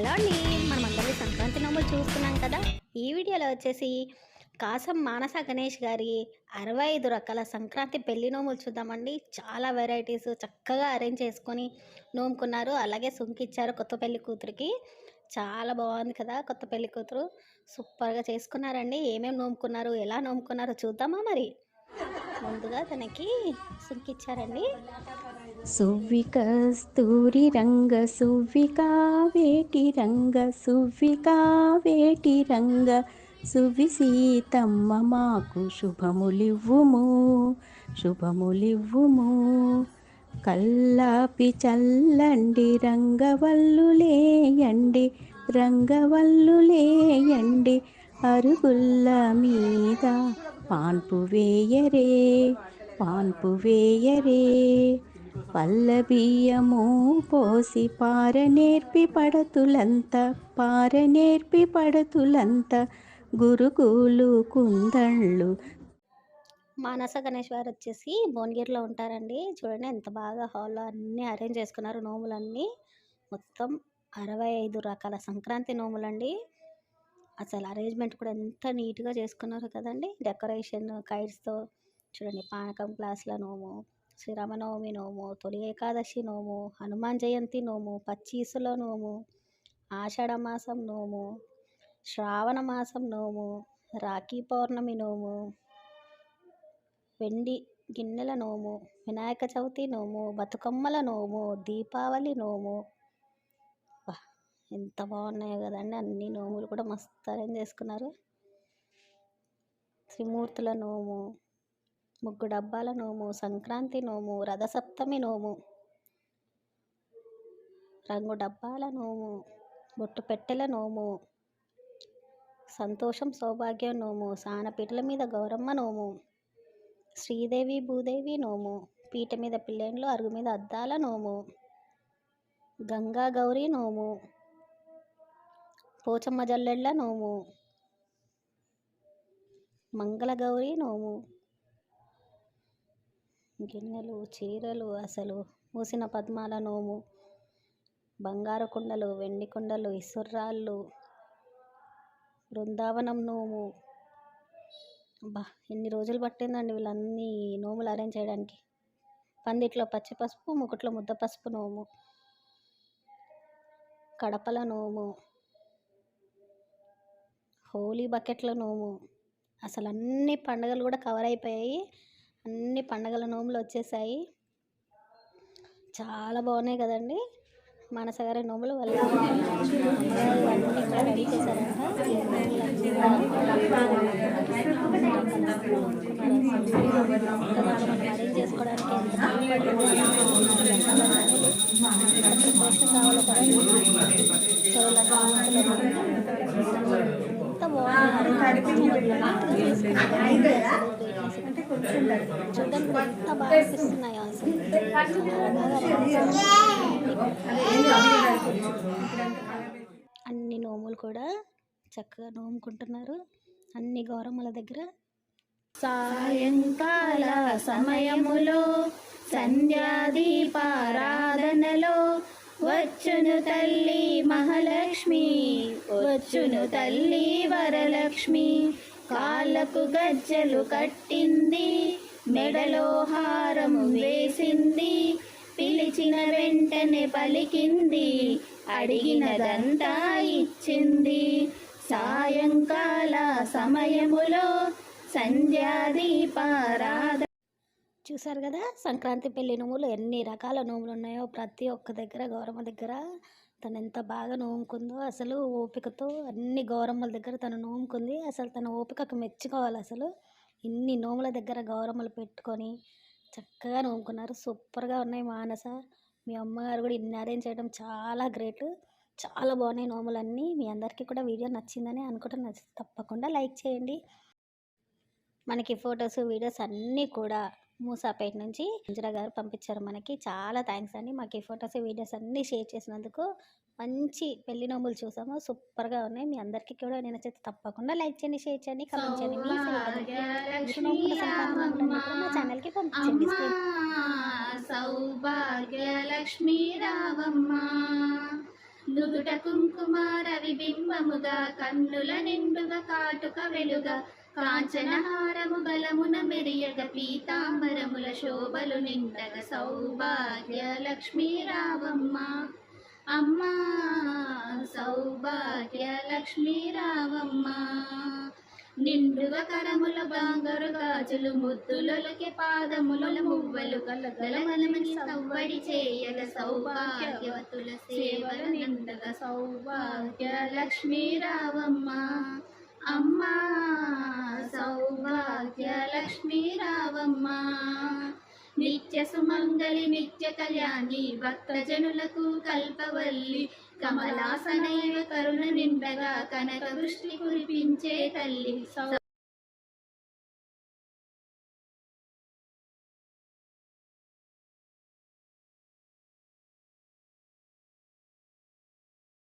Hello అండి మనం అందరూ సంక్రాంతి నోములు చూస్తున్నాం కదా. ఈ వీడియోలో వచ్చేసి కాసం మానస గణేష్ గారి అరవై ఐదు రకాల సంక్రాంతి పెళ్ళి నోములు చూద్దామండి. చాలా వెరైటీస్ చక్కగా అరేంజ్ చేసుకొని నోముకున్నారు. అలాగే సుంకిచ్చారు కొత్త పెళ్ళి కూతురికి. చాలా బాగుంది కదా కొత్త పెళ్ళి కూతురు. సూపర్గా చేసుకున్నారండి. ఏమేమి నోముకున్నారు ఎలా నోముకున్నారో చూద్దామా మరి? ముందుగా తనకి సుంకిచ్చారండి సువ్వికస్తూరి రంగ సువ్వికా వేటి రంగ సువ్వికా వేటి రంగ. సువి సీతమ్మ మాకు శుభములివ్వుము శుభములివ్వుము. కల్లాపి చల్లండి రంగవల్లులేయండి రంగవల్లులేయండి అరుగుల్ల మీద పాన్పు వేయరే పాన్పు వేయరే. పల్లబియ్యము పోసి పార నేర్పి పడతులంత పారనేర్పి పడతులంత గురుకులు కుందళ్ళు. మానస గణేష్ వారు వచ్చేసి భువనగిరిలో ఉంటారండి. చూడండి ఎంత బాగా హాల్లో అన్నీ అరేంజ్ చేసుకున్నారు నోములన్నీ. మొత్తం అరవై ఐదు రకాల సంక్రాంతి నోములండి. అసలు అరేంజ్మెంట్ కూడా ఎంత నీట్గా చేసుకున్నారు కదండి. డెకరేషన్ కైట్స్తో చూడండి పానకం గ్లాసుల నోము శ్రీరామనవమి నోము తొలి ఏకాదశి నోము హనుమాన్ జయంతి నోము పచ్చీసుల నోము ఆషాఢ మాసం నోము శ్రావణ మాసం నోము రాఖీ పౌర్ణమి నోము వెండి గిన్నెల నోము వినాయక చవితి నోము బతుకమ్మల నోము దీపావళి నోము ఎంత బాగున్నాయో కదండి అన్ని నోములు కూడా మస్తు అరేంజ్ చేసుకున్నారు. త్రిమూర్తుల నోము ముగ్గు డబ్బాల నోము సంక్రాంతి నోము రథసప్తమి నోము రంగు డబ్బాల నోము బొట్టు పెట్టెల నోము సంతోషం సౌభాగ్యం నోము సానపీటల మీద గౌరమ్మ నోము శ్రీదేవి భూదేవి నోము పీట మీద పిల్లెండ్లు అరుగు మీద అద్దాల నోము గంగా గౌరీ నోము పోచమ్మ జల్లెళ్ళ నోము. మంగళగౌరి నోము. గిన్నెలు చీరలు అసలు మూసిన పద్మాల నోము. బంగారు కుండలు వెండి కుండలు ఇసుర్రాళ్ళు. బృందావనం నోము. బా ఎన్ని రోజులు పట్టిందండి వీళ్ళన్నీ నోములు అరేంజ్ చేయడానికి. పందిట్లో పచ్చి పసుపు ముకుట్లో ముద్ద పసుపు నోము. కడపల నోము. హోలీ బకెట్ల నోము. అసలు అన్ని పండుగలు కూడా కవర్ అయిపోయాయి. అన్ని పండగల నోములు వచ్చేసాయి. చాలా బాగున్నాయి కదండి. మనసగారి నోములు వల్ల కూడా రెడీ చేశారంట. చేసుకోవడానికి కావాలి చూడడానికి ఎంత బాగా అన్ని నోములు కూడా చక్కగా నోముకుంటున్నారు. అన్ని గౌరమ్మల దగ్గర. సాయంకాల సమయములో సంధ్యాదీపారాధనలో వచ్చును తల్లి మహాలక్ష్మి వచ్చును తల్లి వరలక్ష్మి. కాళ్ళకు గజ్జలు కట్టింది మెడలో హారము వేసింది. పిలిచిన వెంటనే పలికింది అడిగినదంతా ఇచ్చింది. సాయంకాల సమయములో సంధ్యాదీపారాధ. చూసారు కదా సంక్రాంతి పెళ్ళి నువ్వులు ఎన్ని రకాల నోములు ఉన్నాయో ప్రతి ఒక్క దగ్గర గౌరమ్మ దగ్గర. తను ఎంత బాగా నోముకుందో అసలు ఓపికతో అన్ని గౌరమ్మల దగ్గర తను నోముకుంది. అసలు తన ఓపికకు మెచ్చుకోవాలి అసలు. ఇన్ని నోముల దగ్గర గౌరమ్మలు పెట్టుకొని చక్కగా నోముకున్నారు. సూపర్గా ఉన్నాయి మానస. మీ అమ్మగారు కూడా ఇన్ని అరేంజ్ చేయడం చాలా గ్రేట్. చాలా బాగున్నాయి నోములన్నీ. మీ అందరికీ కూడా వీడియో నచ్చిందని అనుకుంటున్నా. తప్పకుండా లైక్ చేయండి. మనకి ఫొటోస్ వీడియోస్ అన్నీ కూడా మూసాపేట నుంచి మంజురా గారు పంపించారు మనకి. చాలా థ్యాంక్స్ అండి. మాకు ఈ ఫొటోస్ వీడియోస్ అన్నీ షేర్ చేసినందుకు మంచి పెళ్ళి నోములు చూసాము. సూపర్గా ఉన్నాయి. మీ అందరికీ కూడా నేను నచ్చితే తప్పకుండా లైక్ చేయండి షేర్ చేయండి కామెంట్ చేయండి. మీ మా ఛానల్కి పంపించండి. రావమ్మ. నుదుట కుంకుమ కన్నుల నిండుగా కాటుక వెలుగా కాంచనహారము బలమున మెరియగ పీతాంబరముల శోభలు నిండగ సౌభాగ్య లక్ష్మీ రావమ్మ అమ్మా సౌభాగ్య లక్ష్మీ రావమ్మ నిండుగ కరముల బంగారు గాజులు ముద్దులకి పాదముల మువ్వలు గలగలమని సవ్వడి చేయగ సౌభాగ్యవతుల సేవలు నిండగ సౌభాగ్య లక్ష్మీ రావమ్మ అమ్మా సౌభాగ్య లక్ష్మీ రావమ్మ. నిత్య సుమంగళి నిత్య కళ్యాణి భక్తజనులకు కల్పవల్లి కమలాసనైవ కరుణ నిండగా కనక దృష్టి కురిపించే తల్లి.